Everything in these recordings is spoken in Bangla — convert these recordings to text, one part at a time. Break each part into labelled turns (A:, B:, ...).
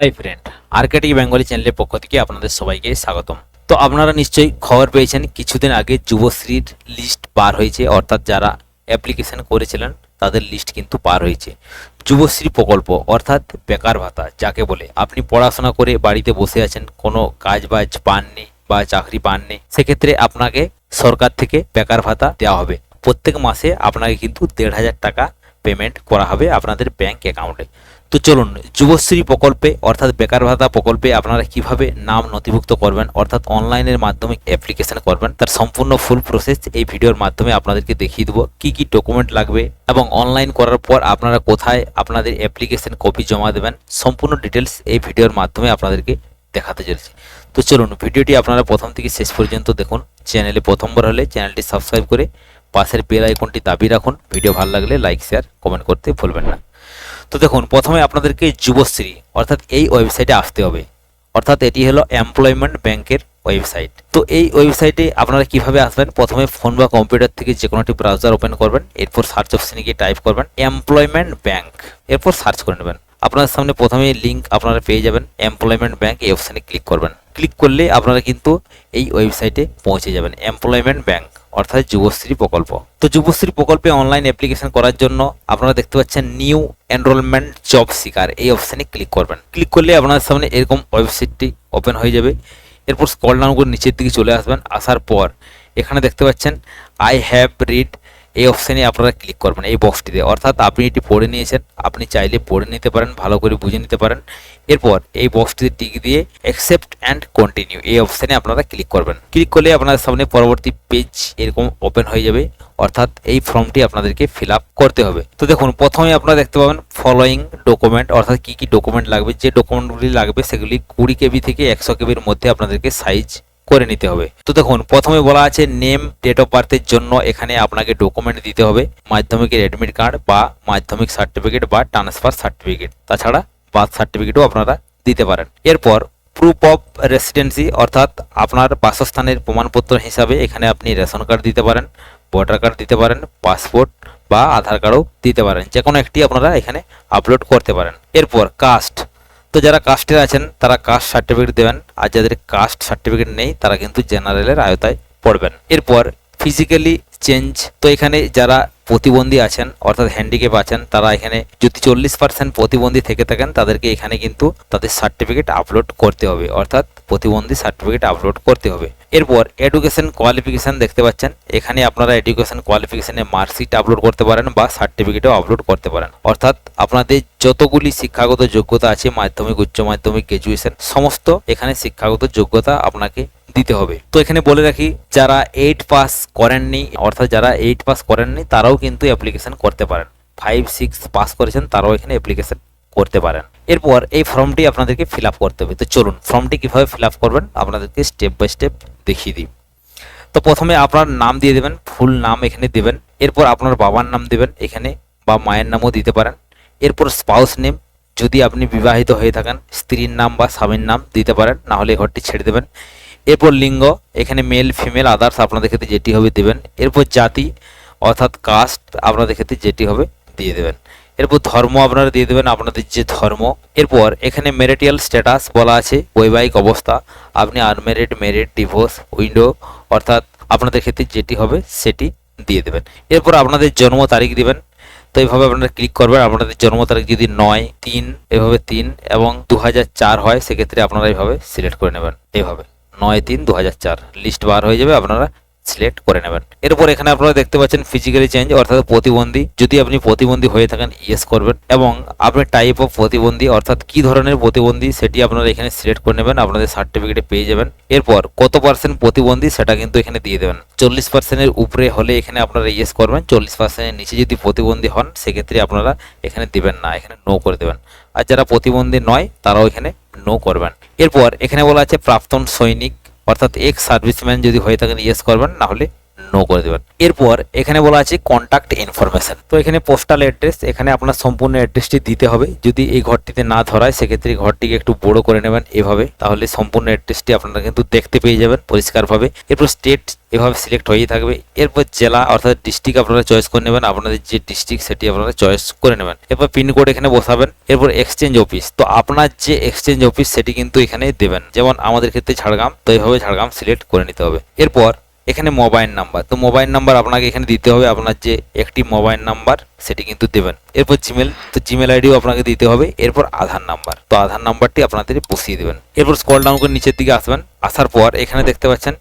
A: হাই ফ্রেন্ড আরকেটি বেঙ্গলি চ্যানেলের পক্ষ থেকে আপনাদের সবাইকে স্বাগতম। তো আপনারা নিশ্চয়ই খবর পেয়েছেন, কিছুদিন আগে যুবশ্রীর লিস্ট পার হয়েছে, অর্থাৎ যারা অ্যাপ্লিকেশন করেছিলেন, তাদের লিস্ট কিন্তু পার হয়েছে। যুবশ্রী প্রকল্প, অর্থাৎ বেকার ভাতা, যাকে বলে, আপনি পড়াশোনা করে বাড়িতে বসে আছেন, কোনো কাজ বাজ পাননি বা চাকরি পাননি, সেক্ষেত্রে আপনাকে সরকার থেকে বেকার ভাতা দেওয়া হবে। প্রত্যেক মাসে আপনাকে কিন্তু দেড় হাজার টাকা পেমেন্ট করা হবে আপনাদের ব্যাংক অ্যাকাউন্টে তো চলুন, যুবশ্রী প্রকল্পে, অর্থাৎ বেকার ভাতা প্রকল্পে আপনারা কীভাবে নাম নথিভুক্ত করবেন, অর্থাৎ অনলাইনের মাধ্যমে অ্যাপ্লিকেশন করবেন, তার সম্পূর্ণ ফুল প্রসেস এই ভিডিওর মাধ্যমে আপনাদেরকে দেখিয়ে দেবো কি কি ডকুমেন্ট লাগবে এবং অনলাইন করার পর আপনারা কোথায় আপনাদের অ্যাপ্লিকেশন কপি জমা দেবেন, সম্পূর্ণ ডিটেলস এই ভিডিওর মাধ্যমে আপনাদেরকে দেখাতে চলেছি। তো চলুন, ভিডিওটি আপনারা প্রথম থেকে শেষ পর্যন্ত দেখুন, চ্যানেলে প্রথমবার হলে চ্যানেলটি সাবস্ক্রাইব করে পাশের বেল আইকনটি দাবি রাখুন, ভিডিও ভালো লাগলে লাইক শেয়ার কমেন্ট করতে ভুলবেন না। তো দেখুন, প্রথমে আপনাদেরকে যুবশ্রী, অর্থাৎ এই ওয়েবসাইটে আসতে হবে। অর্থাৎ এটি হলো এমপ্লয়মেন্ট ব্যাংকের ওয়েবসাইট তো এই ওয়েবসাইটে আপনারা কীভাবে আসবেন? প্রথমে ফোন বা কম্পিউটার থেকে যে কোনো একটি ব্রাউজার ওপেন করবেন, এরপর সার্চ অপশনে গিয়ে টাইপ করবেন এমপ্লয়মেন্ট ব্যাংক এরপর সার্চ করে নেবেন। আপনার সামনে প্রথমে লিঙ্ক আপনারা পেয়ে যাবেন এমপ্লয়মেন্ট ব্যাংক এই অপশানে ক্লিক করবেন। ক্লিক করলে আপনারা কিন্তু এই ওয়েবসাইটে পৌঁছে যাবেন এমপ্লয়মেন্ট ব্যাংক অর্থাৎ যুবশ্রী প্রকল্প। তো যুবশ্রী প্রকল্পে অনলাইন অ্যাপ্লিকেশন করার জন্য আপনারা দেখতে পাচ্ছেন নিউ এনরোলমেন্ট জব সিকার এই অপশানে ক্লিক করবেন। ক্লিক করলে আপনাদের সামনে এরকম ওয়েবসাইটটি ওপেন হয়ে যাবে। এরপর স্কল ডাউন করে নিচের দিকে চলে আসবেন। আসার পর এখানে দেখতে পাচ্ছেন আই হ্যাভ রিড এই অপশানে আপনারা ক্লিক করবেন, এই বক্সটিতে অর্থাৎ আপনি এটি পড়ে নিয়েছেন, আপনি চাইলে পড়ে নিতে পারেন, ভালো করে বুঝে নিতে পারেন। এরপর এই বক্সটিতে টিক দিয়ে অ্যাকসেপ্ট অ্যান্ড কন্টিনিউ এই অপশানে আপনারা ক্লিক করবেন। ক্লিক করলে আপনাদের সামনে পরবর্তী পেজ এরকম ওপেন হয়ে যাবে। অর্থাৎ এই ফর্মটি আপনাদেরকে ফিল করতে হবে। তো দেখুন প্রথমে আপনারা দেখতে পাবেন ফলোয়িং ডকুমেন্ট অর্থাৎ কি কি ডকুমেন্ট লাগবে? যে ডকুমেন্টগুলি লাগবে, সেগুলি কুড়ি কেবি থেকে একশো কেবির মধ্যে আপনাদেরকে সাইজ করে নিতে হবে। তো দেখুন, প্রথমে বলা আছে নেম ডেট অফ বার্থের জন্য এখানে আপনাকে ডকুমেন্ট দিতে হবে। মাধ্যমিকের অ্যাডমিট কার্ড বা মাধ্যমিক সার্টিফিকেট বা ট্রান্সফার সার্টিফিকেট তাছাড়া বার্থ সার্টিফিকেটও আপনারা দিতে পারেন। এরপর প্রুফ অফ রেসিডেন্সি অর্থাৎ আপনার বাসস্থানের প্রমাণপত্র হিসাবে এখানে আপনি রেশন কার্ড দিতে পারেন ভোটার কার্ড দিতে পারেন পাসপোর্ট বা আধার কার্ডও দিতে পারেন। যে কোনো একটি আপনারা এখানে আপলোড করতে পারেন। এরপর কাস্ট তো যারা কাস্টে আছেন, তারা কাস্ট সার্টিফিকেট দেবেন। আর যাদের কাস্ট সার্টিফিকেট নেই, তারা কিন্তু জেনারেলের আয়তায় পড়বেন। এরপর ফিজিক্যালি চেঞ্জ তো এখানে যারা প্রতিবন্ধী আছেন, অর্থাৎ হ্যান্ডিক্যাপ আছেন, তারা এখানে যদি চল্লিশ পার্সেন্ট প্রতিবন্ধী থেকে থাকেন, তাদেরকে এখানে কিন্তু তাদের সার্টিফিকেট আপলোড করতে হবে। অর্থাৎ প্রতিবন্ধী সার্টিফিকেট আপলোড করতে হবে। এরপর এডুকেশন কোয়ালিফিকেশন দেখতে পাচ্ছেন। এখানে আপনারা এডুকেশন কোয়ালিফিকেশানে মার্কশিট আপলোড করতে পারেন বা সার্টিফিকেটও আপলোড করতে পারেন। অর্থাৎ আপনাদের যতগুলি শিক্ষাগত যোগ্যতা আছে, মাধ্যমিক, উচ্চ মাধ্যমিক গ্রাজুয়েশন সমস্ত এখানে শিক্ষাগত যোগ্যতা আপনাকে দিতে হবে। তো এখানে বলে রাখি, যারা এইট পাস করেননি, অর্থাৎ যারা এইট পাস করেননি, তারাও কিন্তু অ্যাপ্লিকেশন করতে পারেন। ফাইভ সিক্স পাস করেছেন, তারাও এখানে অ্যাপ্লিকেশন করতে পারেন। এরপর এই ফর্মটি আপনাদেরকে ফিল করতে হবে। তো চলুন, ফর্মটি কীভাবে ফিল করবেন আপনাদেরকে স্টেপ বাই স্টেপ দেখিয়ে দিই। তো প্রথমে আপনার নাম দিয়ে দেবেন, ফুল নাম এখানে দেবেন। এরপর আপনার বাবার নাম দেবেন এখানে, বা মায়ের নামও দিতে পারেন। এরপর স্পাউস নেম যদি আপনি বিবাহিত হয়ে থাকেন, স্ত্রীর নাম বা স্বামীর নাম দিতে পারেন, না হলে ঘরটি ছেড়ে দেবেন। এরপর লিঙ্গ, এখানে মেল ফিমেল আদার্স আপনাদের ক্ষেত্রে যেটি হবে দেবেন। এরপর জাতি, অর্থাৎ কাস্ট আপনাদের ক্ষেত্রে যেটি হবে দিয়ে দেবেন। এরপর ধর্ম আপনারা দিয়ে দেবেন আপনাদের যে ধর্ম। এরপর এখানে মেরিটিয়াল স্ট্যাটাস বলা আছে, বৈবাহিক অবস্থা। আপনি আনমেরিড মেরিড ডিভোর্স উইন্ডো অর্থাৎ আপনাদের ক্ষেত্রে যেটি হবে সেটি দিয়ে দেবেন। এরপর আপনাদের জন্ম তারিখ দিবেন। তো এইভাবে আপনারা ক্লিক করবেন, আপনাদের জন্ম তারিখ যদি নয়, তিন, এভাবে তিন এবং দু হয়, সেক্ষেত্রে আপনারা এইভাবে সিলেক্ট করে নেবেন। এইভাবে নয়, তিন দু লিস্ট বার হয়ে যাবে, আপনারা সিলেক্ট করে নেবেন। এরপর এখানে আপনারা দেখতে পাচ্ছেন ফিজিক্যালি চেঞ্জ অর্থাৎ প্রতিবন্ধী। যদি আপনি প্রতিবন্ধী হয়ে থাকেন ইয়েস করবেন। এবং আপনি টাইপ অফ প্রতিবন্ধী, অর্থাৎ কি ধরনের প্রতিবন্ধী, সেটি আপনারা এখানে সিলেক্ট করে নেবেন। আপনাদের সার্টিফিকেটে পেয়ে যাবেন। এরপর কত পার্সেন্ট প্রতিবন্ধী, সেটা কিন্তু এখানে দিয়ে দেবেন। চল্লিশ পার্সেন্টের উপরে হলে এখানে আপনারা ইয়েস করবেন। চল্লিশ পার্সেন্টের নিচে যদি প্রতিবন্ধী হন, সেক্ষেত্রে আপনারা এখানে দিবেন না, এখানে নো করে দেবেন। আর যারা প্রতিবন্ধী নয়, তারাও এখানে নো করবেন। এরপর এখানে বলা আছে প্রাক্তন সৈনিক অর্থাৎ এক্স সার্ভিসম্যান যদি হয়ে থাকেন ইয়েস করবেন না হলে নো করে দেবেন। এরপর এখানে বলা আছে কন্ট্যাক্ট ইনফরমেশন তো এখানে পোস্টাল অ্যাড্রেস এখানে আপনার সম্পূর্ণ অ্যাড্রেসটি দিতে হবে। যদি এই ঘরটিতে না ধরায়, সেক্ষেত্রে ঘরটিকে একটু বড় করে নেবেন এভাবে, তাহলে সম্পূর্ণ অ্যাড্রেসটি আপনারা কিন্তু দেখতে পেয়ে যাবেন পরিষ্কারভাবে। এরপর স্টেট এভাবে সিলেক্ট হয়েই থাকবে। এরপর জেলা অর্থাৎ ডিস্ট্রিক্ট আপনারা চয়েস করে নেবেন। আপনাদের যে ডিস্ট্রিক্ট সেটি আপনারা চয়েস করে নেবেন। এরপর পিনকোড এখানে বসাবেন। এরপর এক্সচেঞ্জ অফিস তো আপনার যে এক্সচেঞ্জ অফিস সেটি কিন্তু এখানে দেবেন। যেমন আমাদের ক্ষেত্রে ঝাড়গ্রাম, তো এইভাবে ঝাড়গ্রাম সিলেক্ট করে নিতে হবে। এরপর এখানে মোবাইল নাম্বার তো মোবাইল নাম্বার আপনাকে এখানে দিতে হবে আপনার যে একটি মোবাইল নাম্বার সেটি কিন্তু দেবেন। এরপর জিমেল তো জিমেল আইডিও আপনাকে দিতে হবে। এরপর আধার নাম্বার তো আধার নাম্বারটি আপনাদের বসিয়ে দেবেন। এরপর স্কল ডাউন করে নিচের দিকে আসবেন। আসার পর এখানে দেখতে পাচ্ছেন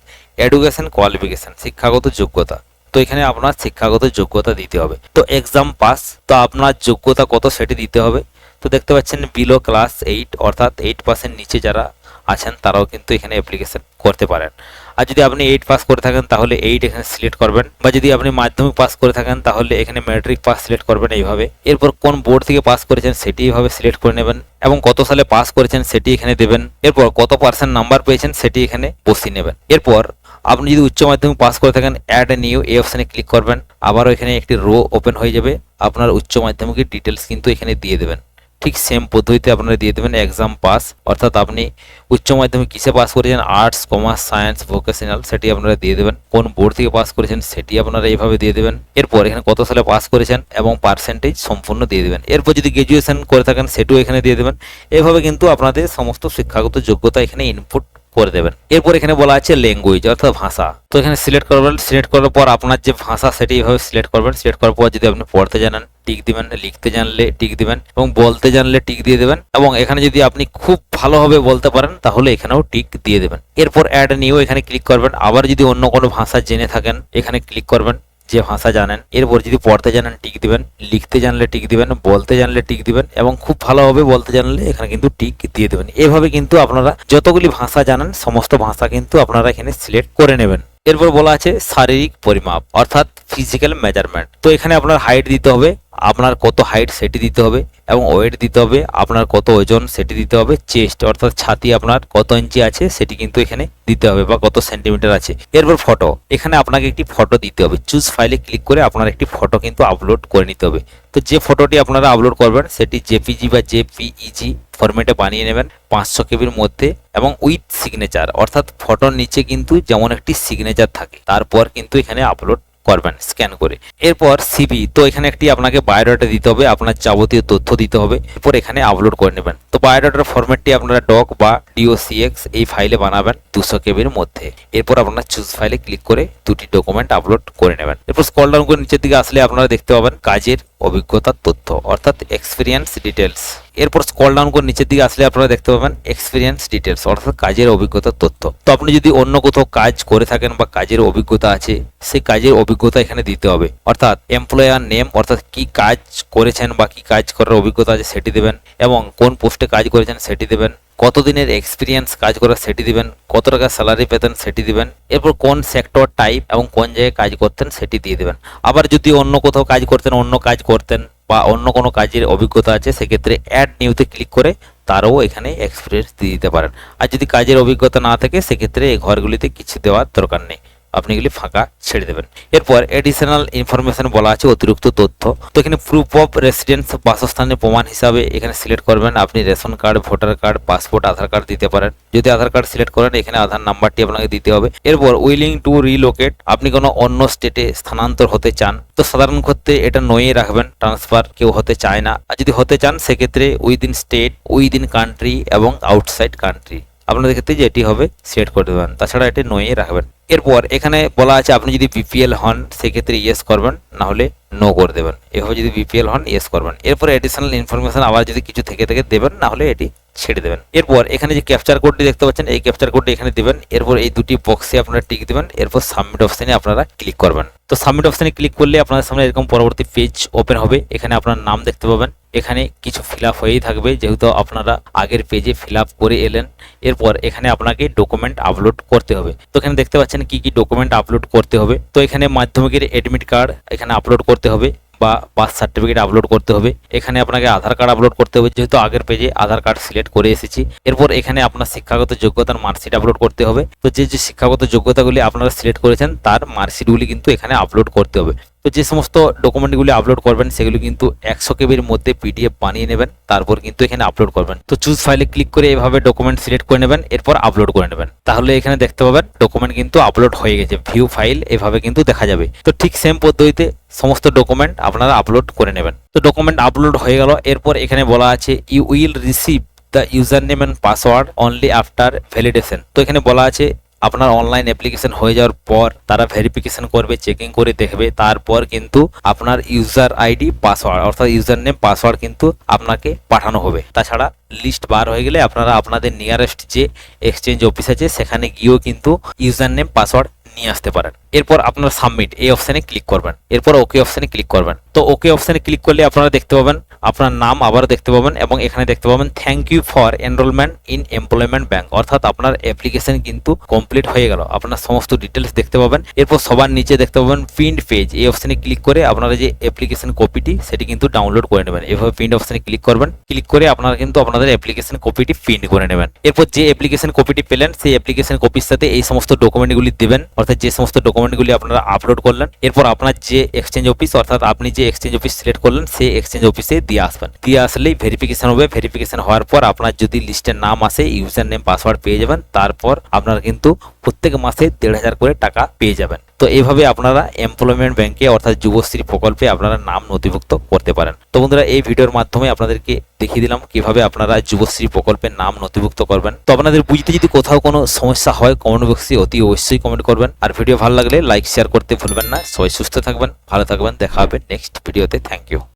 A: এডুকেশন কোয়ালিফিকেশন শিক্ষাগত যোগ্যতা। তো এখানে আপনার শিক্ষাগত যোগ্যতা দিতে হবে। তো এক্সাম পাস তো আপনার যোগ্যতা কত সেটি দিতে হবে। তো দেখতে পাচ্ছেন বিলো ক্লাস এইট অর্থাৎ এইট পার্সেন্ট নিচে যারা আছেন, তারাও কিন্তু এখানে অ্যাপ্লিকেশন করতে পারেন। আর যদি আপনি এইট পাস করে থাকেন, তাহলে এইট এখানে সিলেক্ট করবেন। বা যদি আপনি মাধ্যমিক পাস করে থাকেন, তাহলে এখানে ম্যাট্রিক পাস সিলেক্ট করবেন এইভাবে। এরপর কোন বোর্ড থেকে পাস করেছেন, সেটি এইভাবে সিলেক্ট করে নেবেন এবং কত সালে পাস করেছেন, সেটি এখানে দেবেন। এরপর কত পার্সেন্ট নাম্বার পেয়েছেন, সেটি এখানে বসিয়ে নেবেন। এরপর আপনি যদি উচ্চ মাধ্যমিক পাস করে থাকেন অ্যাড নিউ এই অপশানে ক্লিক করবেন। আবারও এখানে একটি রো ওপেন হয়ে যাবে। আপনার উচ্চ মাধ্যমিকের ডিটেলস কিন্তু এখানে দিয়ে দেবেন। ঠিক সেম পদ্ধতিতে আপনারা দিয়ে দেবেন এক্সাম পাস অর্থাৎ আপনি উচ্চ মাধ্যমিক কিসে পাস করেছেন? আর্টস কমার্স সায়েন্স ভোকেশনাল সেটি আপনারা দিয়ে দেবেন। কোন বোর্ড থেকে পাস করেছেন? সেটি আপনারা এইভাবে দিয়ে দেবেন। এরপর এখানে কত সালে পাস করেছেন? এবং পার্সেন্টেজ সম্পূর্ণ দিয়ে দেবেন। এরপর যদি গ্রাজুয়েশন করে থাকেন, সেটিও এখানে দিয়ে দেবেন। এভাবে কিন্তু আপনাদের সমস্ত শিক্ষাগত যোগ্যতা এখানে ইনপুট করে দেবেন। এরপর এখানে বলা আছে ল্যাঙ্গুয়েজ অর্থাৎ ভাষা। তো এখানে সিলেক্ট করবেন সিলেক্ট করার পর আপনার যে ভাষা সেটি এইভাবে সিলেক্ট করবেন। সিলেক্ট করার পর যদি আপনি পড়তে জানেন টিক দিবেন, লিখতে জানলে টিক দিবেন এবং বলতে জানলে টিক দিয়ে দেবেন এবং এখানে যদি আপনি খুব ভালোভাবে বলতে পারেন, তাহলে এখানেও টিক দিয়ে দেবেন। এরপর অ্যাড নিয়েও এখানে ক্লিক করবেন। আবার যদি অন্য কোনো ভাষা জেনে থাকেন, এখানে ক্লিক করবেন। যে ভাষা জানেন, এরপর যদি পড়তে জানেন টিক দিবেন, লিখতে জানলে টিক দিবেন, বলতে জানলে টিক দিবেন এবং খুব ভালোভাবে বলতে জানলে এখানে কিন্তু টিক দিয়ে দেবেন। এভাবে কিন্তু আপনারা যতগুলি ভাষা জানেন, সমস্ত ভাষা কিন্তু আপনারা এখানে সিলেক্ট করে নেবেন। এরপর বলা আছে শারীরিক পরিমাপ, অর্থাৎ ফিজিক্যাল মেজারমেন্ট তো এখানে আপনার হাইট দিতে হবে আপনার কত হাইট সেটি দিতে হবে এবং ওয়েট দিতে হবে, আপনার কত ওজন সেটি দিতে হবে চেস্ট অর্থাৎ ছাতি আপনার কত ইঞ্চি আছে সেটি কিন্তু এখানে দিতে হবে বা কত সেন্টিমিটার আছে। এরপর ফটো এখানে আপনাকে একটি ফটো দিতে হবে। চুজ ফাইলে ক্লিক করে আপনার একটি ফটো কিন্তু আপলোড করে নিতে হবে। তো যে ফটোটি আপনারা আপলোড করবেন, সেটি জেপিজি বা জেপিইজি ফরম্যাটে বানিয়ে নেবেন পাঁচশো কেবির মধ্যে এবং উইথ সিগনেচার অর্থাৎ ফটোর নিচে কিন্তু যেমন একটি সিগনেচার থাকে, তারপর কিন্তু এখানে আপলোড করবেন স্ক্যান করে। এরপর সিবি তো এখানে একটি আপনাকে বায়োডাটা দিতে হবে, আপনার যাবতীয় তথ্য দিতে হবে। এরপর এখানে আপলোড করে নেবেন। তো বায়োডাটার ফরম্যাটটি আপনারা ডক বা ডিওসিএক্স এই ফাইলে বানাবেন দুশো কেবির মধ্যে। এরপর আপনার চুজ ফাইলে ক্লিক করে দুটি ডকুমেন্ট আপলোড করে নেবেন। এরপর স্কল ডাউন করে নিচের দিকে আসলে আপনারা দেখতে পাবেন কাজের অভিজ্ঞতার তথ্য, অর্থাৎ এক্সপিরিয়েন্স ডিটেলস এরপর স্কল ডাউন করে নিচের দিকে আসলে আপনারা দেখতে পাবেন এক্সপিরিয়েন্স ডিটেলস অর্থাৎ কাজের অভিজ্ঞতার তথ্য। তো আপনি যদি অন্য কোথাও কাজ করে থাকেন বা কাজের অভিজ্ঞতা আছে, সেই কাজের অভিজ্ঞতা এখানে দিতে হবে। অর্থাৎ এমপ্লয়ার নেম অর্থাৎ কি কাজ করেছেন বা কি কাজ করার অভিজ্ঞতা আছে, সেটি দেবেন এবং কোন পোস্টে কাজ করেছেন, সেটি দেবেন। কতদিনের এক্সপিরিয়েন্স কাজ করা সেটি দিবেন, কত টাকা স্যালারি পেতেন সেটি দিবেন, এরপর কোন সেক্টর টাইপ এবং কোন জায়গায় কাজ করতেন সেটি দিয়ে দেবেন। আবার যদি অন্য কোথাও কাজ করতেন, অন্য কাজ করতেন বা অন্য কোনো কাজের অভিজ্ঞতা আছে, সেক্ষেত্রে অ্যাড নিউতে ক্লিক করে তারও এখানে এক্সপিরিয়েন্স দিয়ে দিতে পারেন। আর যদি কাজের অভিজ্ঞতা না থাকে, সেক্ষেত্রে এই ঘরগুলিতে কিছু দেওয়ার দরকার নেই। আপনি এগুলি ফাঁকা ছেড়ে দেবেন। এরপর এডিশনাল ইনফরমেশন বলা আছে, অতিরিক্ত তথ্য। তো এখানে প্রুফ অফ রেসিডেন্স বাসস্থানের প্রমাণ হিসাবে এখানে সিলেক্ট করবেন। আপনি ration card, voter card passport Aadhaar card দিতে পারেন। যদি আধার কার্ড সিলেক্ট করেন, এখানে আধার নাম্বারটি আপনাকে দিতে হবে। এরপর উইলিং টু রিলোকেট আপনি কোনো অন্য স্টেটে স্থানান্তর হতে চান, তো সাধারণ ক্ষেত্রে এটা নয়ে রাখবেন ট্রান্সফার কেউ হতে চায় না। আর যদি হতে চান, সেক্ষেত্রে উইদিন স্টেট উইদিন কান্ট্রি এবং আউটসাইড কান্ট্রি আপনাদের ক্ষেত্রে যে এটি হবে সেট করে দেবেন। তাছাড়া এটি নয়ে রাখবেন। এরপর এখানে বলা আছে, আপনি যদি বিপিএল হন, সেক্ষেত্রে ইয়েস করবেন, না হলে নো করে দেবেন। এভাবে যদি বিপিএল হন ইয়েস করবেন। এরপর অ্যাডিশনাল ইনফরমেশন আবার যদি কিছু থেকে থেকে দেবেন, না হলে এটি ছেড়ে দেবেন। এরপর এখানে যে ক্যাপচার কোডটি দেখতে পাচ্ছেন, এই ক্যাপচার কোডটি এখানে দেবেন। এরপর এই দুটি বক্সে আপনারা টিক দেবেন। এরপর সাবমিট অপশানে আপনারা ক্লিক করবেন। তো সাবমিট অপশানে ক্লিক করলে আপনাদের সামনে এরকম পরবর্তী পেজ ওপেন হবে। এখানে আপনার নাম দেখতে পাবেন। এখানে কিছু ফিল আপ হয়েই থাকবে। যেহেতু আপনারা আগের পেজে ফিল করে এলেন, এরপর এখানে আপনাকে ডকুমেন্ট আপলোড করতে হবে। তো এখানে দেখতে পাচ্ছেন কি কি ডকুমেন্ট আপলোড করতে হবে। তো এখানে মাধ্যমিকের এডমিট কার্ড এখানে আপলোড করতে হবে। বা বার্থ সার্টিফিকেট আপলোড করতে হবে। এখানে আপনাকে আধার কার্ড আপলোড করতে হবে, যেহেতু আগের পেজে আধার কার্ড সিলেক্ট করে এসেছি। এরপর এখানে আপনার শিক্ষাগত যোগ্যতার মার্কশিট আপলোড করতে হবে। তো যে যে শিক্ষাগত যোগ্যতাগুলি আপনারা সিলেক্ট করেছেন, তার মার্কশিটগুলি কিন্তু এখানে আপলোড করতে হবে। তো যে সমস্ত ডকুমেন্টগুলি আপলোড করবেন, সেগুলো কিন্তু একশো কেবির মধ্যে পিডিএফ বানিয়ে নেবেন, তারপর কিন্তু এখানে আপলোড করবেন। তো চুজ ফাইলে ক্লিক করে এভাবে ডকুমেন্ট সিলেক্ট করে নেবেন, এরপর আপলোড করে নেবেন। তাহলে এখানে দেখতে পাবেন ডকুমেন্ট কিন্তু আপলোড হয়ে গেছে ভিউ ফাইল এভাবে কিন্তু দেখা যাবে। তো ঠিক সেম পদ্ধতিতে সমস্ত ডকুমেন্ট আপনারা আপলোড করে নেবেন। তো ডকুমেন্ট আপলোড হয়ে গেল, এরপর এখানে বলা আছে you will receive the user name and password only after validation তো এখানে বলা আছে আপনার অনলাইন অ্যাপ্লিকেশন হয়ে যাওয়ার পর তারা ভেরিফিকেশন করবে চেকিং করে দেখবে। তারপর কিন্তু আপনার ইউজার আইডি পাসওয়ার্ড অর্থাৎ ইউজার নেম পাসওয়ার্ড কিন্তু আপনাকে পাঠানো হবে। তাছাড়া লিস্ট বার হয়ে গেলে আপনারা আপনাদের নিয়ারেস্ট যে এক্সচেঞ্জ অফিস আছে, সেখানে গিয়েও কিন্তু ইউজার নেম পাসওয়ার্ড নিয়ে আসতে পারেন। এরপর আপনার সাবমিট এই অপশানে ক্লিক করবেন। এরপর ওকে অপশানে ক্লিক করবেন। তো ওকে অপশানে ক্লিক করলে আপনারা দেখতে পাবেন, আপনার নাম আবার দেখতে পাবেন এবং এখানে দেখতে পাবেন thank you for enrolment in employment bank অর্থাৎ আপনার অ্যাপ্লিকেশন কিন্তু কমপ্লিট হয়ে গেল। আপনার সমস্ত ডিটেলস দেখতে পাবেন। এরপর সবার নিচে দেখতে পাবেন প্রিন্ট পেজ এই অপশানে ক্লিক করে আপনারা যে অ্যাপ্লিকেশন কপিটি সেটি কিন্তু ডাউনলোড করে নেবেন। এভাবে প্রিন্ট অপশানে ক্লিক করবেন। ক্লিক করে আপনারা কিন্তু আপনাদের অ্যাপ্লিকেশন কপিটি প্রিন্ট করে নেবেন। এরপর যে অ্যাপ্লিকেশন কপিটি পেলেন, সেই অ্যাপ্লিকেশন কপির সাথে এই সমস্ত ডকুমেন্টগুলি দিবেন। অর্থাৎ যে সমস্ত ডকুমেন্টগুলি আপনারা আপলোড করলেন, এরপর আপনার যে এক্সচেঞ্জ অফিস অর্থাৎ আপনি যে এক্সচেঞ্জ অফিস সিলেক্ট করলেন, সেই এক্সচেঞ্জ অফিসে দিয়ে আসবেন। দিয়ে আসলেই ভেরিফিকেশন হবে। ভেরিফিকেশন হওয়ার পর আপনার যদি লিস্টের নাম আসে ইউজার নেম পাসওয়ার্ড পেয়ে যাবেন। তারপর আপনারা কিন্তু প্রত্যেক মাসে দেড় হাজার করে টাকা পেয়ে যাবেন। তো এইভাবে আপনারা এমপ্লয়মেন্ট ব্যাংকে অর্থাৎ যুবশ্রী প্রকল্পে আপনারা নাম নথিভুক্ত করতে পারেন। তো বন্ধুরা, এই ভিডিওর মাধ্যমে আপনাদেরকে দেখিয়ে দিলাম কীভাবে আপনারা যুবশ্রী প্রকল্পে নাম নথিভুক্ত করবেন। তো আপনাদের বুঝতে যদি কোথাও কোনো সমস্যা হয় কমেন্ট বক্সে অতি অবশ্যই কমেন্ট করবেন। আর ভিডিও ভালো লাগলে লাইক শেয়ার করতে ভুলবেন না। সবাই সুস্থ থাকবেন, ভালো থাকবেন। দেখা হবে নেক্সট ভিডিওতে থ্যাংক ইউ